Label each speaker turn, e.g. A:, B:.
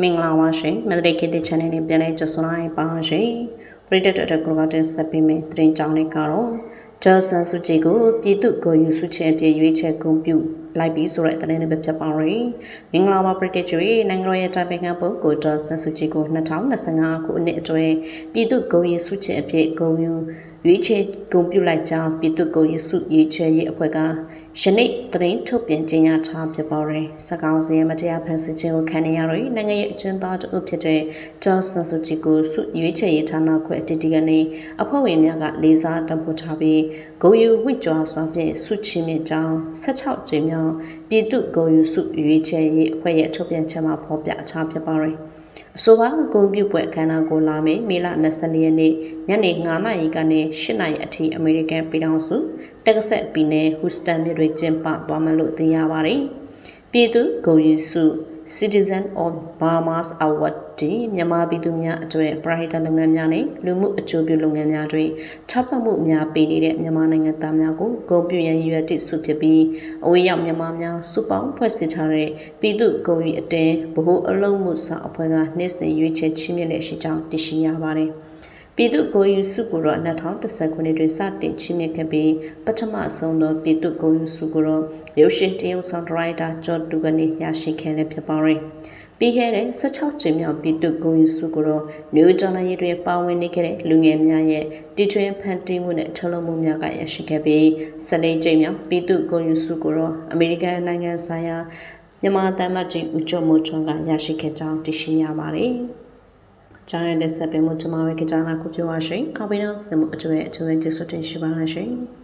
A: မင်္ဂလာပါရှင်မဒရိခေတ် channel နဲ့ပြန်လည်ကြိုဆိုလိုက်ပါရှင်ပရိသတ်တော်ကကတင်ဆက်ပေးမယ်သတင်းကြောင်းလေးကတော့ဂျာဆန်စုကြည်ကိုပြည်သူ့ကိုယူစုချေအပြည့်ရွေးချယ်ဂုဏ်ပြုလိုက်ပြီးဆိုတဲ့သတင်းတွေပဲဖြစ်ပါရယ်မင်္ဂလာပါပရိသတ်ကျွေနိုင်ငံတော်ရဲ့တိုင်ပင်ခံပုဂ္ဂိုလ်ဂျာဆန်စုကြည်ကို2025ခုနှစ်အတွင်းပြည်သူ့ဂုဏ်ယူစုချေအပြည့်ဂုဏ်ယူ ရွေးချယ်ဂုဏ်ပြုလိုက်ကြောင်းပြည်သူ့ကိုရစုရေးချယ်ရေးအဖွဲ့ကယနေ့သတင်းထုတ်ပြန်ကြေညာထားဖြစ်ပါရယ်စကောင်းစရဲ့မတရားဖန်ဆီးခြင်းကိုခံနေရတော့နိုင်ငံရဲ့အကျဉ်းသားတအုပ်ဖြစ်တဲ့ဂျော့ဆန်ဆူဂျီကိုစုရွေးချယ်ရေးဌာနခွဲအတီတီကနေအဖွဲ့ဝင်များကလေးစားတံပိုးထားပြီးဂုံယူဝိကြွားစွာဖြင့်စုချင်းမြင့်ကြောင်း16ကြိမ်မြောက်ပြည်သူ့ဂုံယူစုရွေးချယ်ရေးအဖွဲ့ရဲ့ထုတ်ပြန်ချက်မှာဖော်ပြထားဖြစ်ပါရယ် အဆိုပါဂုံပြုပွဲအခမ်းအနားကိုလာမယ့်မေလ24ရက်နေ့ညနေ9:00နာရီကနေ10:00နာရီအထိအမေရိကန်ပြည်ထောင်စုတက္ကဆက်ပြည်နယ်ဟူစတန်မြို့တွင်ကျင်းပသွားမယ်လို့သိရပါတယ်။ပြည်သူဂုံယူစု Citizen of Burma's Award ဒီမြန်မာပြည်သူများအတွက်ပရိုက်တာလုပ်ငန်းများနဲ့လူမှုအကျိုးပြုလုပ်ငန်းများတွင်ထောက်ပံ့မှုများပေးနေတဲ့မြန်မာနိုင်ငံသားများကိုဂုဏ်ပြုရန်ရည်ရွယ်သည့်ဆုဖြစ်ပြီးအဝေးရောက်မြန်မာများစုပေါင်းဖွဲ့စည်းထားတဲ့ပြည်သူဂုဏ်ယူအတင်းဗဟိုအလုံးမှုဆောင်အဖွဲ့ကနေ့စဉ်ရွေးချယ်ချီးမြှင့်လက်ရှိကြောင်းသိရှိရပါတယ်။ ပြည်သူ့ကိုယူစုကိုတော့2010ခုနှစ်တွင်စတင်ချီးမြှင့်ခဲ့ပြီးပထမဆုံးသောပြည်သူ့ကိုယူစုကိုတော့ရုပ်ရှင်တရုတ်ဆောင်ဒရိုက်တာဂျော့တူကနေရရှိခဲ့လည်းဖြစ်ပါရယ်။ပြီးခဲ့တဲ့16ကြိမ်မြောက်ပြည်သူ့ကိုယူစုကိုတော့ new journal ရေးတွေပါဝင်နေခဲ့တဲ့လူငယ်များရဲ့တီထွင်ဖန်တီးမှုနဲ့ထုတ်လုပ်မှုများကရရှိခဲ့ပြီး14ကြိမ်မြောက်ပြည်သူ့ကိုယူစုကိုတော့အမေရိကန်နိုင်ငံဆိုင်ရာမြန်မာတမတ်ကြီးဦးကျော်မိုးထွန်းကရရှိခဲ့ကြောင်းသိရှိရပါတယ်။ ကျောင်းရတဲ့ဆက်ပင်မှုကျွန်မပဲကြကြနာခုပြောပါရှင်။အဘိဓမ္မာစမှုအကျွဲအကျွဲကျေးဇူးတင်ရှိပါရှင်။